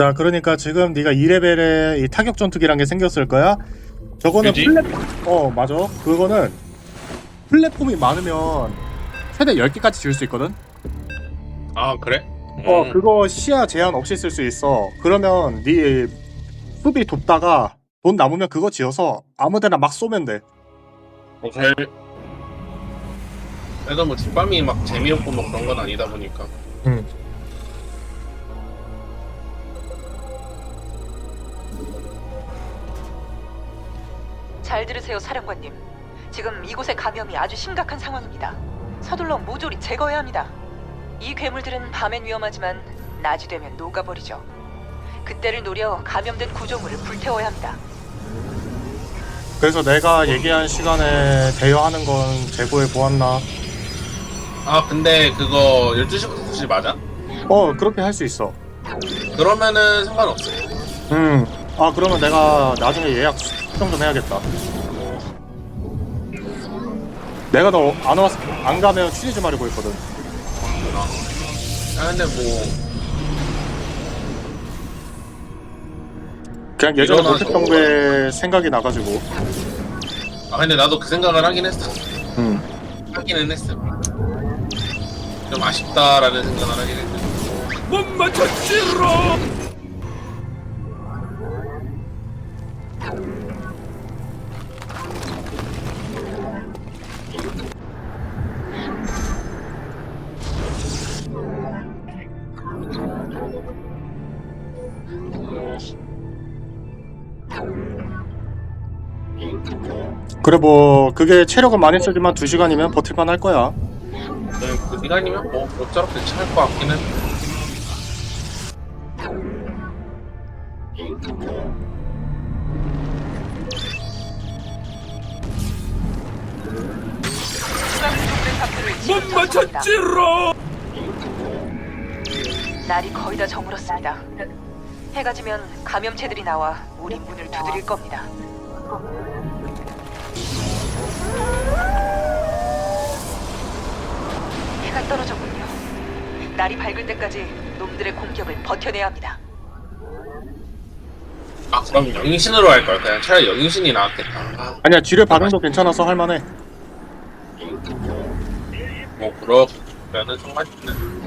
자, 그러니까 지금 네가 2레벨에 이 타격 전투기란 게 생겼을 거야. 저거는 그지? 플랫 어, 맞아. 그거는 플랫폼이 많으면 최대 10개까지 지을 수 있거든. 아 그래? 어, 음. 그거 시야 제한 없이 쓸 수 있어. 그러면 네 수비 돕다가 돈 남으면 그거 지어서 아무데나 막 쏘면 돼. 오케이. 그래도 뭐 뒷밤이 막 재미없고 뭐 그런 건 아니다 보니까. 응. 잘 들으세요, 사령관님. 지금 이곳의 감염이 아주 심각한 상황입니다. 서둘러 모조리 제거해야 합니다. 이 괴물들은 밤엔 위험하지만 낮이 되면 녹아버리죠. 그때를 노려 감염된 구조물을 불태워야 합니다. 그래서 내가 얘기한 시간에 대여하는 건 재고해 보았나? 아 근데 그거 12시부터 2시 맞아? 어, 그렇게 할 수 있어. 그러면은 상관없어. 음. 아, 그러면 내가 나중에 예약 수정 좀 해야겠다. 내가 너 안 왔, 안 가면 취재 좀 하려고 했거든. 아 근데 뭐 그냥 예전에 일어나서- 못했던 게 생각이 나가지고. 아 근데 나도 그 생각을 하긴 했어. 음. 하기는 했어. 좀 아쉽다라는 생각을 하긴 했어. 못 맞췄지롱! 그래 뭐 그게 체력은 많이 쓰지만 2시간이면 버틸만 할 거야. 네, 그 시간이면 뭐 모쪼록 괜찮을 것 같기는. 못. 맞췄지롱! 날이 거의 다 저물었습니다. 해가 지면 감염체들이 나와 우리 문을 두드릴 겁니다. 떨어졌군요. 날이 밝을 때까지 놈들의 공격을 버텨내야 합니다. 아 그럼 영신으로 할 걸. 그냥 차라리 영신이 나았겠다. 아, 아니야 지뢰 반응도 괜찮아서 할만해. 뭐 그러면은 상관없는.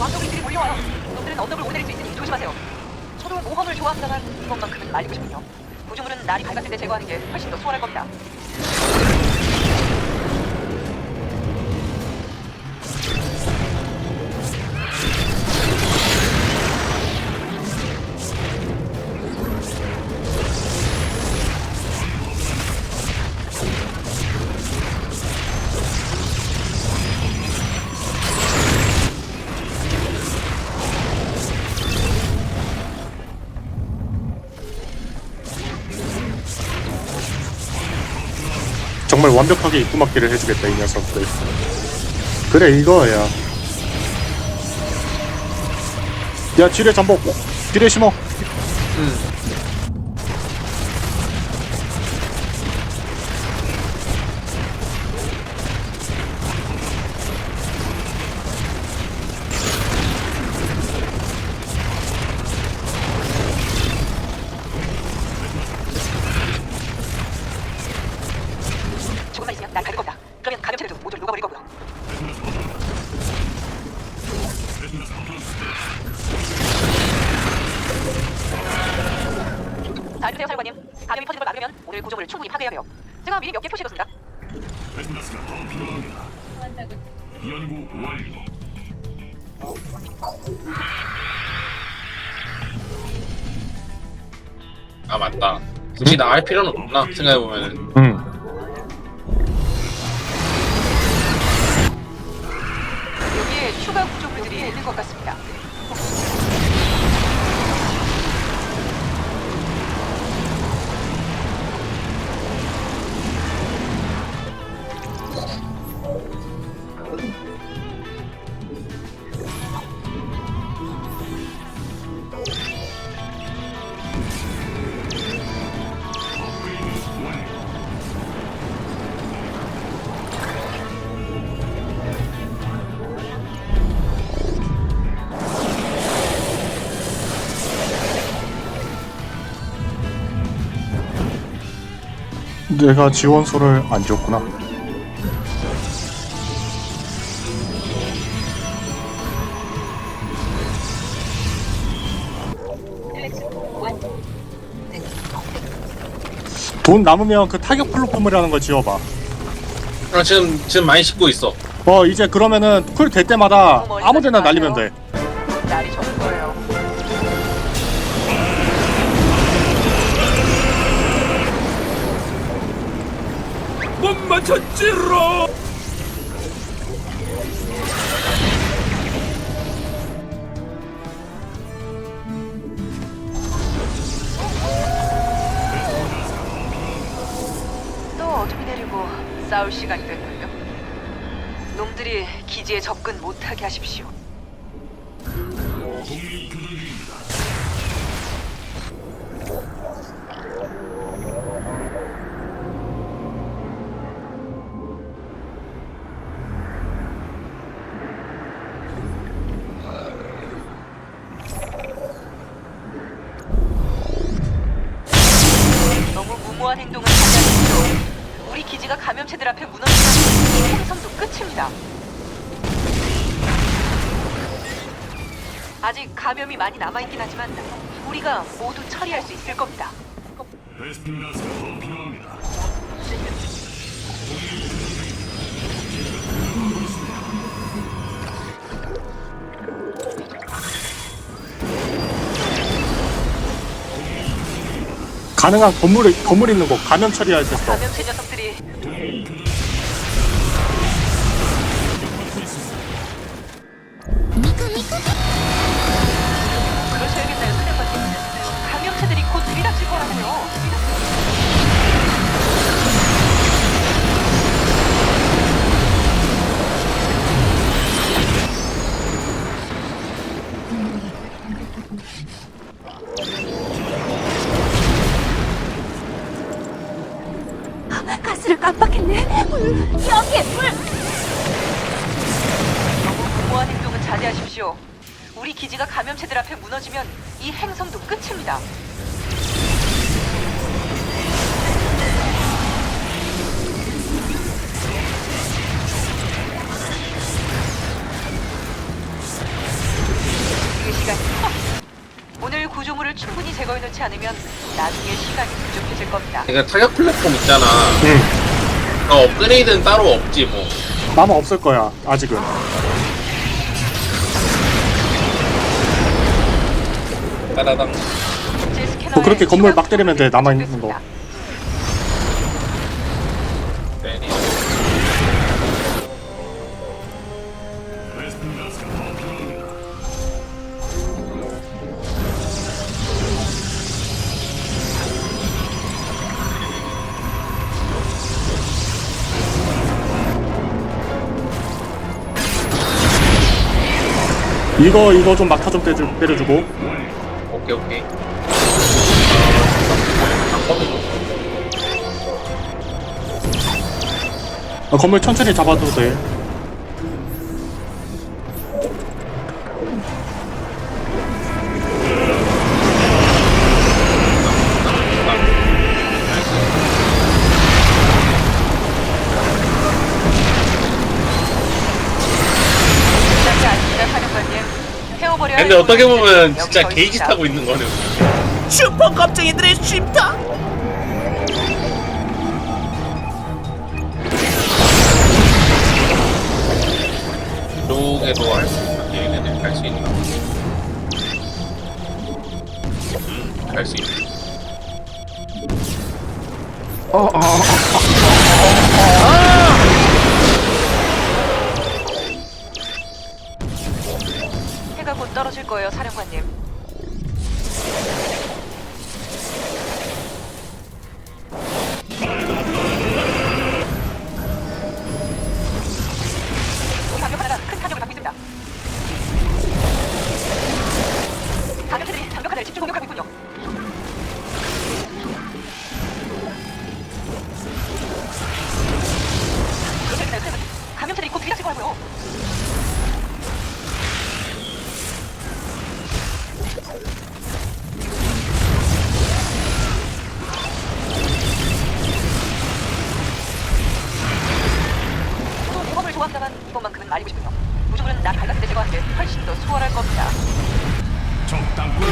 왕족이들이 몰려와요. 놈들은 언덕을 오내릴 수 있으니 조심하세요. 저도 모험을 좋아합니다만 이것만큼은 말리고 싶군요. 구조물은 날이 밝았을 때 제거하는 게 훨씬 더 수월할 겁니다. 정말 완벽하게 입구막기를 해주겠다 이 녀석들. 그래 이거야. 야 지뢰 잠복. 지뢰 심어. 음. 아 맞다. 굳이 나할 필요는 없나 생각해 보면은. 응. 여기에 추가 구조물들이 있는 것 같습니다. 내가 지원서를 안 줬구나. 돈 남으면 그 타격 플랫폼이라는 걸 지어봐. 아, 지금 지금 많이 씻고 있어. 어 이제 그러면은 쿨 될 때마다 아무데나 날리면 돼. 못 맞췄지롱 또 어둠이 내리고 싸울 시간이 됐군요. 놈들이 기지에 접근 못하게 하십시오. 무모한 행동을 않으시오. 우리 기지가 감염체들 앞에 무너지면 이 행성도 끝입니다. 아직 감염이 많이 남아있긴 하지만 우리가 모두 처리할 수 있을 겁니다. 가 능한 건물 건물 있는 곳 감염 처리할 수 있어. 감염체 녀석들이 무모한 행동은 자제하십시오. 우리 기지가 감염체들 앞에 무너지면 이 행성도 끝입니다. 그 시간. 오늘 구조물을 충분히 제거해 놓지 않으면 나중에 시간이 부족해질 겁니다. 그러니까 타격 플랫폼 있잖아. 응. 그 업그레이드는 따로 없지 뭐. 남아 없을 거야 아직은. 스캐너에 뭐 그렇게 건물 막 때리면 돼, 남아 있는 거. 이거 이거 좀 막타 좀 때려, 때려주고. 오케이 오케이. 어, 건물 천천히 잡아도 돼. 근데 할 어떻게 보면 진짜 게이지. 타고 있는 거네. 슈퍼 겁쟁이들의 쉼터 쪽에도 할 수 있다. 얘네들 갈수 있다. 갈수 있다. 해가 곧 떨어질 거예요, 사령관님. 말리고 싶군요. 밝았을 때 제거한 게 훨씬 더 수월할 겁니다. 적 땅굴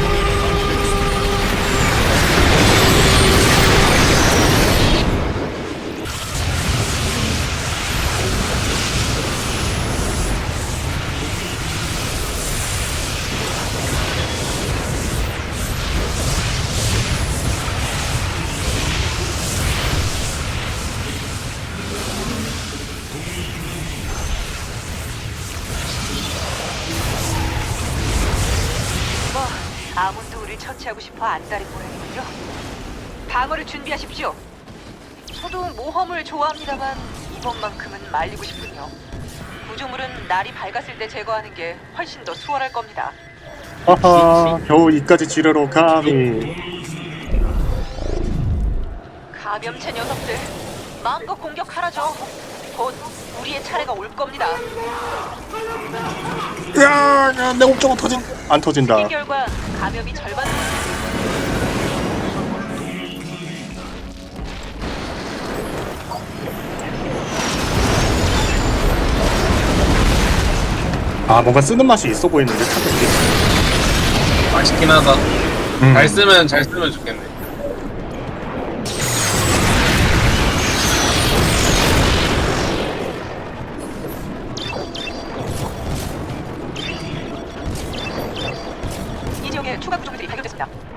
처치하고 싶어 안달인 모양이군요. 방어를 준비하십시오. 저도 모험을 좋아합니다만 이번만큼은 말리고 싶군요. 구조물은 날이 밝았을 때 제거하는 게 훨씬 더 수월할 겁니다. 하하 겨우 이까지 지뢰로 감히 감염체 녀석들 마음껏 공격하라죠. 곧 우리의 차례가 올 겁니다. 야내 옥저거 터진 안 터진다 이 결과 감염이 절반 아 뭔가 쓰는 맛이 있어 보이는데 타격이 맛있긴 하다. 음. 잘 쓰면 잘 쓰면 좋겠네. 구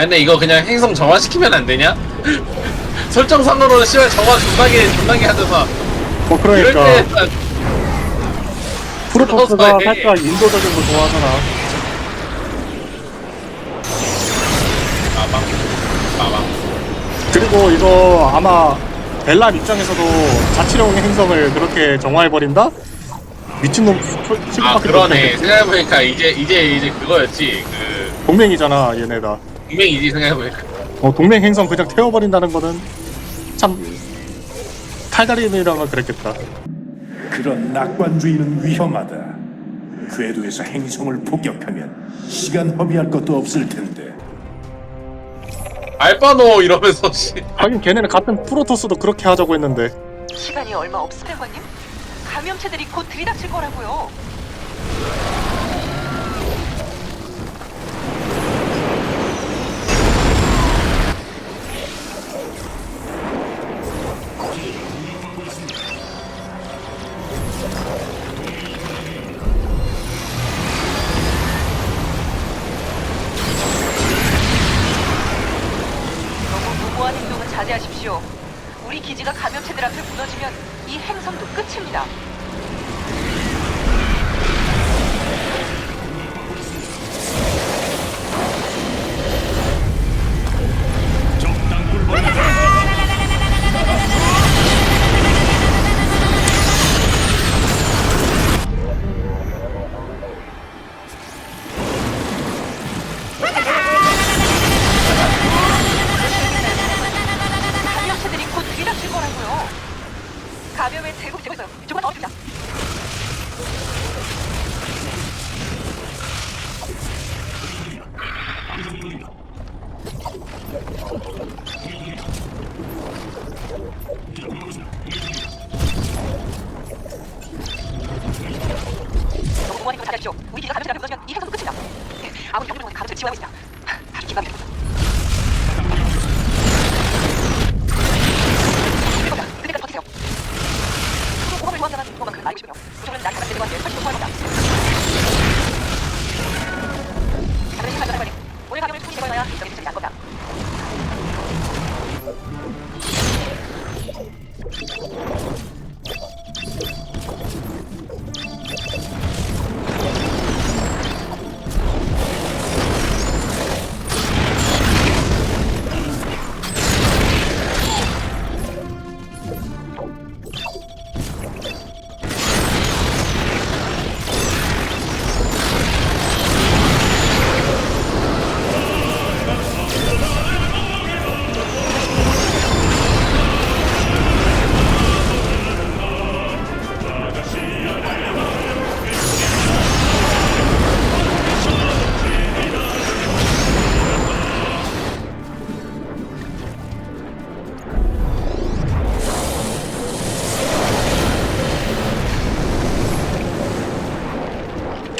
아 근데 이거 그냥 행성 정화시키면 안 되냐? 설정상으로는 씨발 정화 존나게 존나게 하잖아. 뭐 이럴 그러니까 때 프로토스가 해. 살짝 인도적인 거 좋아하잖아 빠방 빠방. 그리고 이거 아마 벨란 입장에서도 자치령 행성을 그렇게 정화해버린다? 미친놈 아 취급받기 그러네. 생각해보니까 이제 이제 이제 그거였지. 그 동맹이잖아 얘네가 동맹이지 생각해보니까. 어, 동맹 행성 그냥 태워버린다는 거는 참 탈다림이랑은 그랬겠다 그런 낙관주의는 위험하다. 궤도에서 행성을 폭격하면 시간 허비할 것도 없을 텐데. 알바노 이러면서 씨. 하긴 걔네는 같은 프로토스도 그렇게 하자고 했는데 시간이 얼마 없습니다, 관님. 감염체들이 곧 들이닥칠 거라고요. 기지가 감염체들 앞에 무너지면 이 행성도 끝입니다. 자제하십시오. 우리 기지가 감염체들 앞에 무너지면 이 행성도 끝입니다. 아무리 경비병은 감염체를 지원하고 있습니다. 아주 기막힙니다. 그겁니다.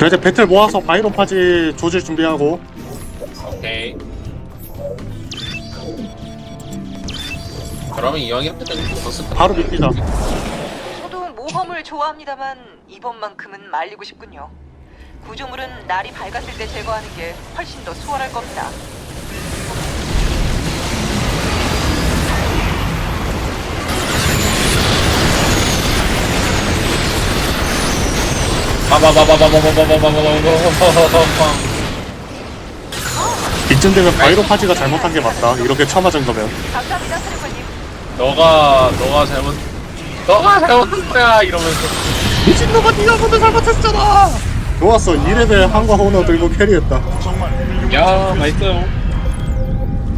자 이제 배틀 모아서 바이론 파지 조질 준비하고 오케이. 그러면 이왕이 했던 버스 바로 밉니다 저도 모험을 좋아합니다만 이번만큼은 말리고 싶군요. 구조물은 날이 밝았을 때 제거하는 게 훨씬 더 수월할 겁니다. 빈첸드면 바이로 파지가 잘못한 게 맞다. 이렇게 처마 정도면. 너가 너가 잘못 너가 잘못한 거야 이러면서 미친 놈아 네가 먼저 잘못했잖아. 좋았어 이래서 한과 호너 들고 캐리했다. 정말 야 맛있어요.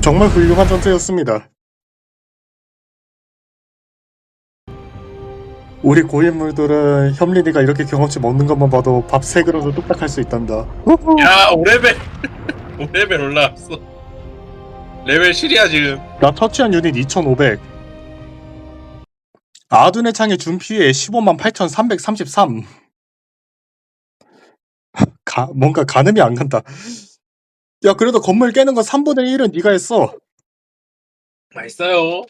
정말 훌륭한 전투였습니다. 우리 고인물들은 현민이가 이렇게 경험치 먹는 것만 봐도 밥 세 그릇을 뚝딱 할 수 있단다. 야 오레벨! 오레벨 올라왔어 레벨 7이야 지금 나 터치한 유닛 2,500. 아둔의 창의 준 피해 15만 8,333. 가, 뭔가 가늠이 안 간다. 야, 그래도 건물 깨는 건 3분의 1은 네가 했어. 맛있어요